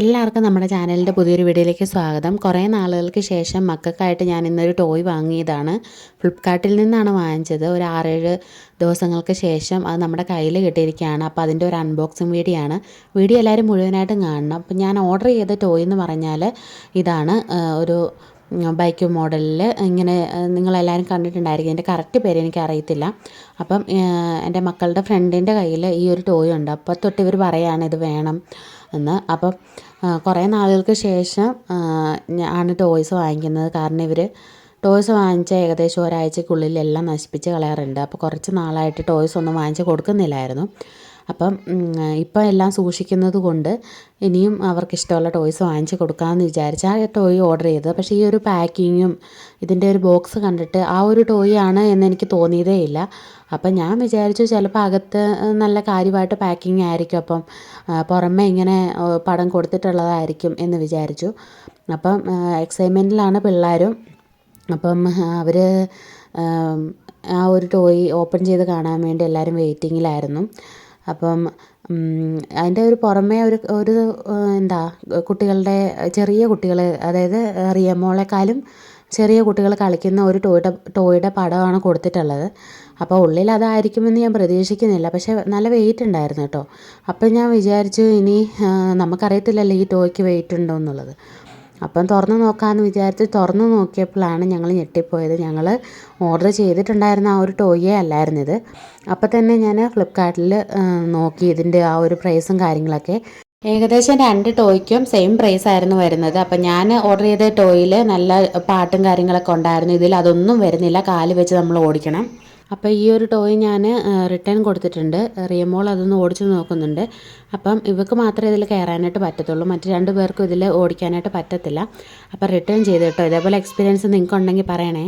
എല്ലാവർക്കും നമ്മുടെ ചാനലിന്റെ പുതിയൊരു വീഡിയോയിലേക്ക് സ്വാഗതം. കുറേ നാളുകൾക്ക് ശേഷം മക്കൾക്കായിട്ട് ഞാൻ ഇന്നൊരു ടോയ് വാങ്ങിയതാണ്. ഫ്ലിപ്കാർട്ടിൽ നിന്നാണ് വാങ്ങിച്ചത്. ഒരു ആറേഴ് ദിവസങ്ങൾക്ക് ശേഷം അത് നമ്മുടെ കയ്യിൽ കിട്ടിയിരിക്കുകയാണ്. അപ്പോൾ അതിന്റെ ഒരു അൺബോക്സിങ് വീഡിയോ ആണ്. വീഡിയോ എല്ലാവരും മുഴുവനായിട്ടും കാണണം. അപ്പോൾ ഞാൻ ഓർഡർ ചെയ്ത ടോയ് എന്ന് പറഞ്ഞാൽ ഇതാണ് ഒരു ബൈക്ക് മോഡലിൽ ഇങ്ങനെ നിങ്ങളെല്ലാവരും കണ്ടിട്ടുണ്ടായിരിക്കും. എന്റെ കറക്റ്റ് പേര് എനിക്ക് അറിയത്തില്ല അപ്പം എന്റെ മക്കളുടെ ഫ്രണ്ടിന്റെ കയ്യിൽ ഈ ഒരു ടോയ് ഉണ്ട്. അപ്പോൾ തൊട്ട് ഇവർ പറയുകയാണ് ഇത് വേണം എന്ന്. അപ്പം കുറേ നാളുകൾക്ക് ശേഷം ആണ് ടോയ്സ് വാങ്ങിക്കുന്നത്. കാരണം ഇവർ ടോയ്സ് വാങ്ങിച്ച ഏകദേശം ഒരാഴ്ചക്കുള്ളിൽ എല്ലാം നശിപ്പിച്ച് കളയാറുണ്ട്. അപ്പോൾ കുറച്ച് നാളായിട്ട് ടോയ്സ് ഒന്നും വാങ്ങിച്ച് കൊടുക്കുന്നില്ലായിരുന്നു. അപ്പം ഇപ്പം എല്ലാം സൂക്ഷിക്കുന്നത് കൊണ്ട് ഇനിയും അവർക്ക് ഇഷ്ടമുള്ള ടോയ്സ് വാങ്ങിച്ച് കൊടുക്കാമെന്ന് വിചാരിച്ച് ആ ടോയ് ഓർഡർ ചെയ്തത്. പക്ഷേ ഈ ഒരു പാക്കിങ്ങും ഇതിന്റെ ഒരു ബോക്സ് കണ്ടിട്ട് ആ ഒരു ടോയ് ആണ് എന്നെനിക്ക് തോന്നിയതേ ഇല്ല. അപ്പം ഞാൻ വിചാരിച്ചു ചിലപ്പോൾ അകത്ത് നല്ല കാര്യമായിട്ട് പാക്കിംഗ് ആയിരിക്കും. അപ്പം പുറമേ ഇങ്ങനെ പടം കൊടുത്തിട്ടുള്ളതായിരിക്കും എന്ന് വിചാരിച്ചു. അപ്പം എക്സൈറ്റ്മെന്റിലാണ് പിള്ളേരും. അപ്പം അവർ ആ ഒരു ടോയ് ഓപ്പൺ ചെയ്ത് കാണാൻ വേണ്ടി എല്ലാവരും വെയിറ്റിങ്ങിലായിരുന്നു അപ്പം അതിന്റെ ഒരു പുറമേ ഒരു ഒരു എന്താ കുട്ടികളുടെ ചെറിയ കുട്ടികൾ അതായത് റിയമോളെക്കാളും ചെറിയ കുട്ടികൾ കളിക്കുന്ന ഒരു ടോയുടെ ടോയുടെ പടമാണ് കൊടുത്തിട്ടുള്ളത്. അപ്പോൾ ഉള്ളിൽ അതായിരിക്കുമെന്ന് ഞാൻ പ്രതീക്ഷിക്കുന്നില്ല. പക്ഷേ നല്ല വെയിറ്റ് ഉണ്ടായിരുന്നു കേട്ടോ. അപ്പം ഞാൻ വിചാരിച്ചു ഇനി നമുക്കറിയത്തില്ലല്ലോ ഈ ടോയ്ക്ക് വെയിറ്റ് ഉണ്ടോ എന്നുള്ളത്. അപ്പം തുറന്ന് നോക്കാമെന്ന് വിചാരിച്ച് തുറന്ന് നോക്കിയപ്പോഴാണ് ഞങ്ങൾ ഞെട്ടിപ്പോയത്. ഞങ്ങൾ ഓർഡർ ചെയ്തിട്ടുണ്ടായിരുന്ന ആ ഒരു ടോയേ അല്ലായിരുന്നു ഇത് അപ്പോൾ തന്നെ ഞാൻ ഫ്ലിപ്കാർട്ടിൽ നോക്കി ഇതിന്റെ ആ ഒരു പ്രൈസും കാര്യങ്ങളൊക്കെ. ഏകദേശം രണ്ട് ടോയ്ക്കും സെയിം പ്രൈസ് ആയിരുന്നു വരുന്നത്. അപ്പം ഞാൻ ഓർഡർ ചെയ്ത ടോയിൽ നല്ല പാട്ടും കാര്യങ്ങളൊക്കെ ഉണ്ടായിരുന്നു. ഇതിൽ അതൊന്നും വരുന്നില്ല. കാൽ വെച്ച് നമ്മൾ ഓടിക്കണം. അപ്പോൾ ഈ ഒരു ടോയ് ഞാൻ റിട്ടേൺ കൊടുത്തിട്ടുണ്ട്. റിയമോൾ അതൊന്ന് ഓടിച്ചു നോക്കുന്നുണ്ട്. അപ്പം ഇവക്ക് മാത്രമേ ഇതിൽ കയറാനായിട്ട് പറ്റത്തുള്ളൂ. മറ്റു രണ്ട് പേർക്കും ഇതിൽ ഓടിക്കാനായിട്ട് പറ്റത്തില്ല. അപ്പം റിട്ടേൺ ചെയ്ത് കേട്ടോ. ഇതേപോലെ എക്സ്പീരിയൻസ് നിങ്ങൾക്ക് ഉണ്ടെങ്കിൽ പറയണേ.